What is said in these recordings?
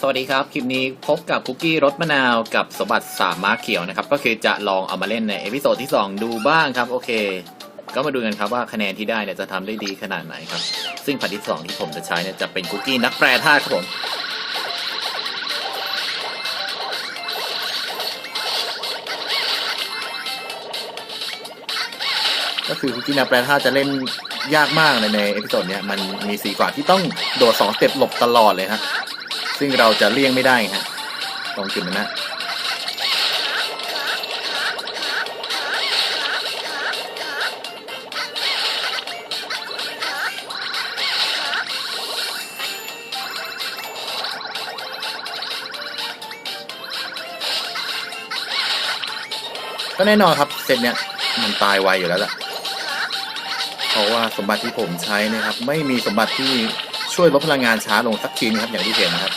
สวัสดีครับ คลิปนี้พบกับคุกกี้รสมะนาวกับสมบัติสามม้าเขียวนะครับ ก็คือจะลองเอามาเล่นในเอพิโซดที่ 2 ดูบ้างครับ โอเค ก็มาดูกันครับว่าคะแนนที่ได้เนี่ยจะทำได้ดีขนาดไหนครับ ซึ่งพันที่ 2 ที่ผมจะใช้เนี่ยจะเป็นคุกกี้นักแปรธาตุครับผมก็คือคุกกี้นักแปรธาตุจะเล่นยากมากเลยในเอพิโซดเนี้ยมันมีสีกว่าที่ต้องโดดสองสเต็ปหลบตลอดเลยฮะ ซึ่งเราจะเลี่ยงไม่ได้ฮะตรงจุดนั้นนะก็แน่นอนครับเซตเนี้ยมันตายไวอยู่แล้วล่ะ เพราะว่าสมบัติที่ผมใช้นะครับ ไม่มีสมบัติที่ ช่วยลดพลังงานช้าลงสักชิ้นนะครับอย่างที่เห็นนะครับ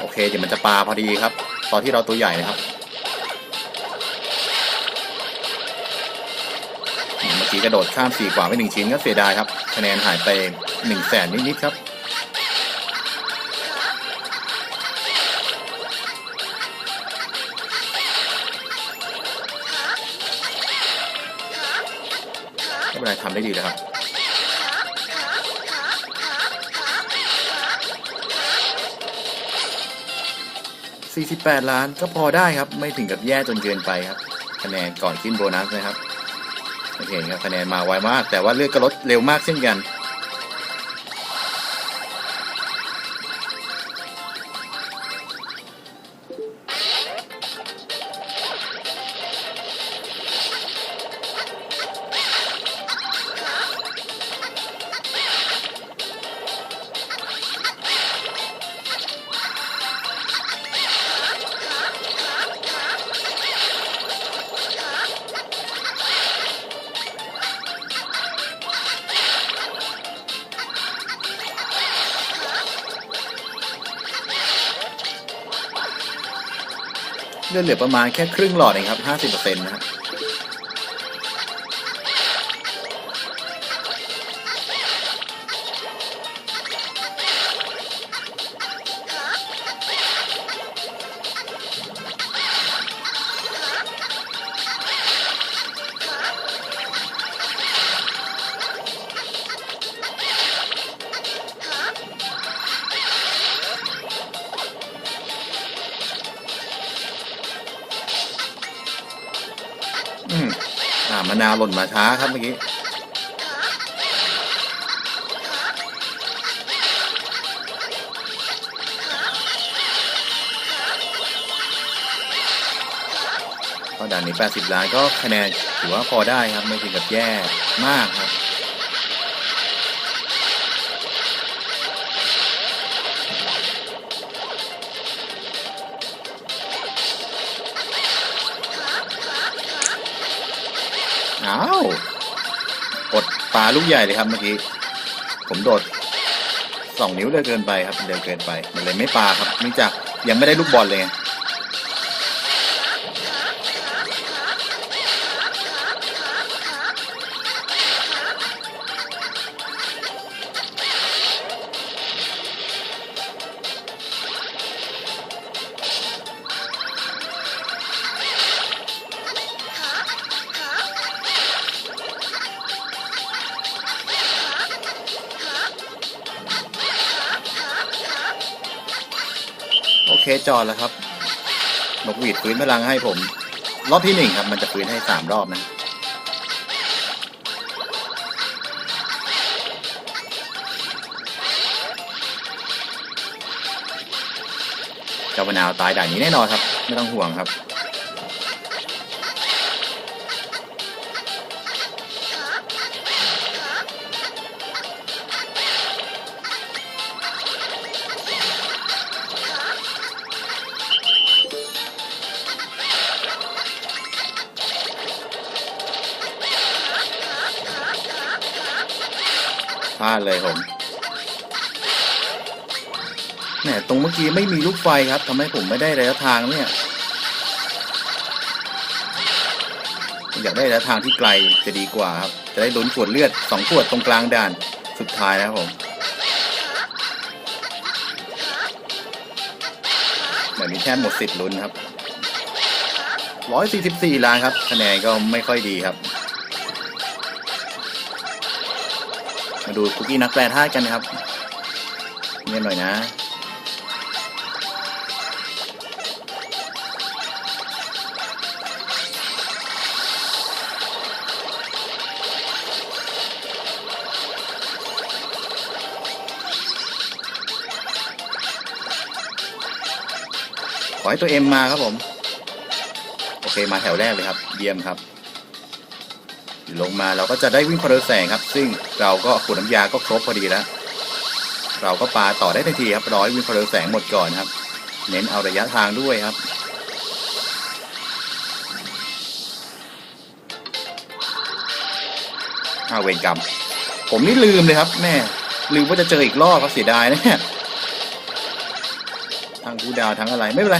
โอเคเดี๋ยวมันจะปลาพอดีครับ ตอนที่เราตัวใหญ่นะครับเมื่อกี้กระโดดข้ามสี่กว่าไปหนึ่งชิ้นก็เสียดายครับคะแนนหายไปหนึ่งแสนนิดๆครับ นายทำได้ดีนะครับ 48 ล้านก็พอได้ครับ ไม่ถึงกับแย่จนเกินไปครับ คะแนนก่อนขึ้นโบนัสนะครับโอเคครับคะแนนมาไวมาก แต่ว่าเลือกก็ลดเร็วมากเช่นกัน เลือดเหลือประมาณแค่ครึ่งหลอดเองครับ 50%นะครั อืมอ่ามะนาวหล่นมาช้าครับเมื่อกี้ก็ด่านนี้ 80 ล้านก็คะแนนถือว่าพอได้ครับ ไม่ถึงกับแย่มากครับ อ้าวกดปลาลูกใหญ่เลยครับเมื่อกี้ ผมโดดสองนิ้วเลยเกินไปครับเร็วเกินไป มันเลยไม่ปลาครับเนื่องจากยังไม่ได้ลูกบอลเลย ไงโอเคจอแล้วครับนกหวีดฟื้นพลังให้ผม รอบที่หนึ่งครับ มันจะฟื้นให้สามรอบนะเจ้ามะนาวตายด่านนี้แน่นอนครับ ไม่ต้องห่วงครับ พลาดเลยผมแหมตรงเมื่อกี้ไม่มีลูกไฟครับทำให้ผมไม่ได้ระยะทางเนี่ยอยากได้ระยะทางที่ไกลจะดีกว่าครับ จะได้ลุ้นขวดเลือดสองขวดตรงกลางด่านสุดท้ายนะครับผมแบบนี้แทบหมดสิทธิ์ลุ้นครับ 144 ล้านครับ คะแนนก็ไม่ค่อยดีครับ มาดูคุกกี้นักแปลธาตุกันนะครับเงียบหน่อยนะขอให้ตัวเอ็มมาครับผม โอเคมาแถวแรกเลยครับ เยี่ยมครับ ลงมาเราก็จะได้วิ่งพอเดอแสงครับ ซึ่งเราก็ขวดน้ำยาก็ครบพอดีแล้ว เราก็ปาต่อได้ทันทีครับร้อยวิ่งพอเดอแสงหมดก่อนครับ เน้นเอาระยะทางด้วยครับอาเวรกรรม ผมนี่ลืมเลยครับแม่ลืมว่าจะเจออีกรอบครับเสียดายนะเนี่ยทั้งกูดาวทั้งอะไรไม่เป็นไร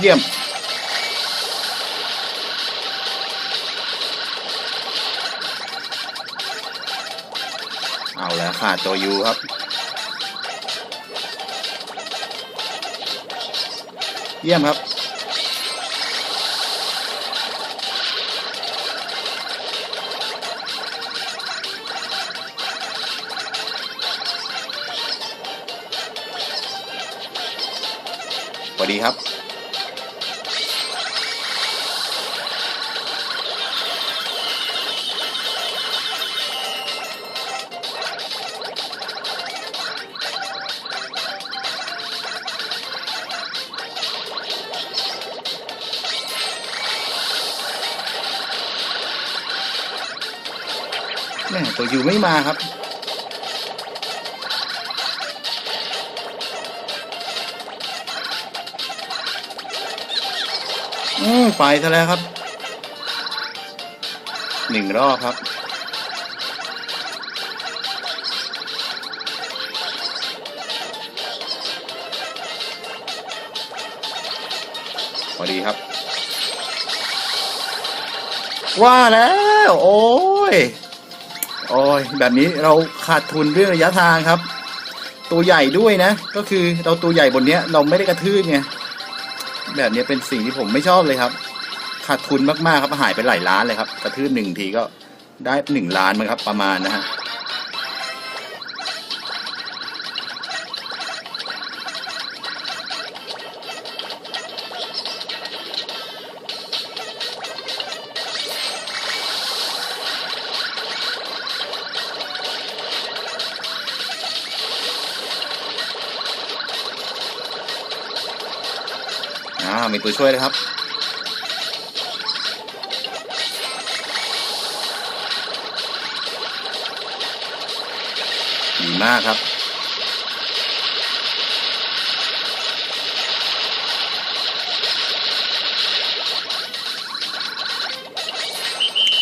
เยี่ยม เอาแล้วขาดตัวยูครับ เยี่ยมครับสวัสดีครับ แม่ตัวยูไม่มาครับ อืมไปซะแล้วครับ หนึ่งรอบครับพอดีครับ ว่าแล้ว โอ้ย โอ้ยแบบนี้เราขาดทุนด้วยระยะทางครับ ตัวใหญ่ด้วยนะ ก็คือเราตัวใหญ่บนเนี้ยเราไม่ได้กระทืบไงแบบนี้เป็นสิ่งที่ผมไม่ชอบเลยครับ ขาดทุนมากๆครับหายไปหลายล้านเลยครับ กระทืบหนึ่งทีก็ได้หนึ่งล้านมั้งครับประมาณนะฮะามีตัวช่วยเลยครับดีมากครับ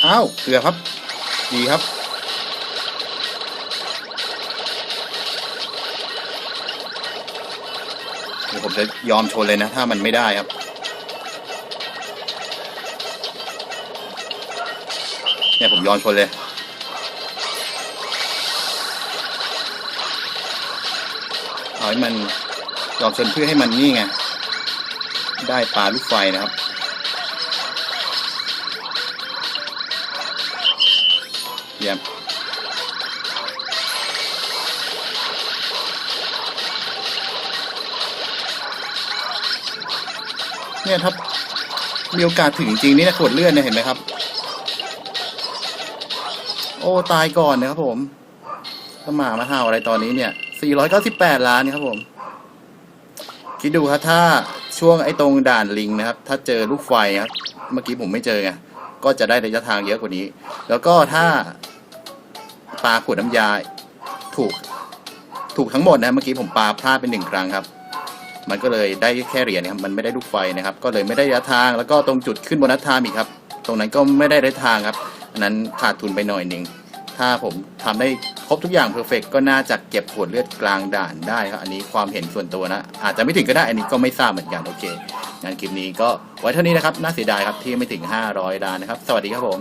อ้าวเกลือครับ ดีครับ เดี๋ยว ผมจะยอมชนเลยนะ ถ้ามันไม่ได้ครับ เนี่ยผมยอมชนเลย เอาให้มันยอมชนเพื่อให้มันนี่ไง ได้ปลาลูกไฟนะครับเยี่ยม เนี่ยครับ มีโอกาสถึงจริงนี่นะขวดเลือดเนี่ยเห็นไหมครับ โอ้ตายก่อนนะครับผมถ้าหมามาห่าวอะไรตอนนี้เนี่ย 498 ล้านครับผม คิดดูครับถ้าช่วงไอ้ตรงด่านลิงนะครับ ถ้าเจอลูกไฟครับ เมื่อกี้ผมไม่เจอไง ก็จะได้ระยะทางเยอะกว่านี้ แล้วก็ถ้าปลาขวดน้ำยาถูก ถูกทั้งหมดนะ เมื่อกี้ผมปาพลาดเป็นหนึ่งครั้งครับ มันก็เลยได้แค่เหรียญนะครับมันไม่ได้ลูกไฟนะครับ ก็เลยไม่ได้ระยะทางแล้วก็ตรงจุดขึ้นบนนัดทามอีกครับ ตรงนั้นก็ไม่ได้ระยะทางครับอันนั้นขาดทุนไปหน่อยหนึ่งถ้าผมทำได้ครบทุกอย่างเพอร์เฟกก็น่าจะเก็บขวดเลือดกลางด่านได้ครับ อันนี้ความเห็นส่วนตัวนะ อาจจะไม่ถึงก็ได้ อันนี้ก็ไม่ทราบเหมือนกัน โอเคงานคลิปนี้ก็ไว้เท่านี้นะครับ น่าเสียดายครับที่ไม่ถึง 500ล้านนะครับ สวัสดีครับผม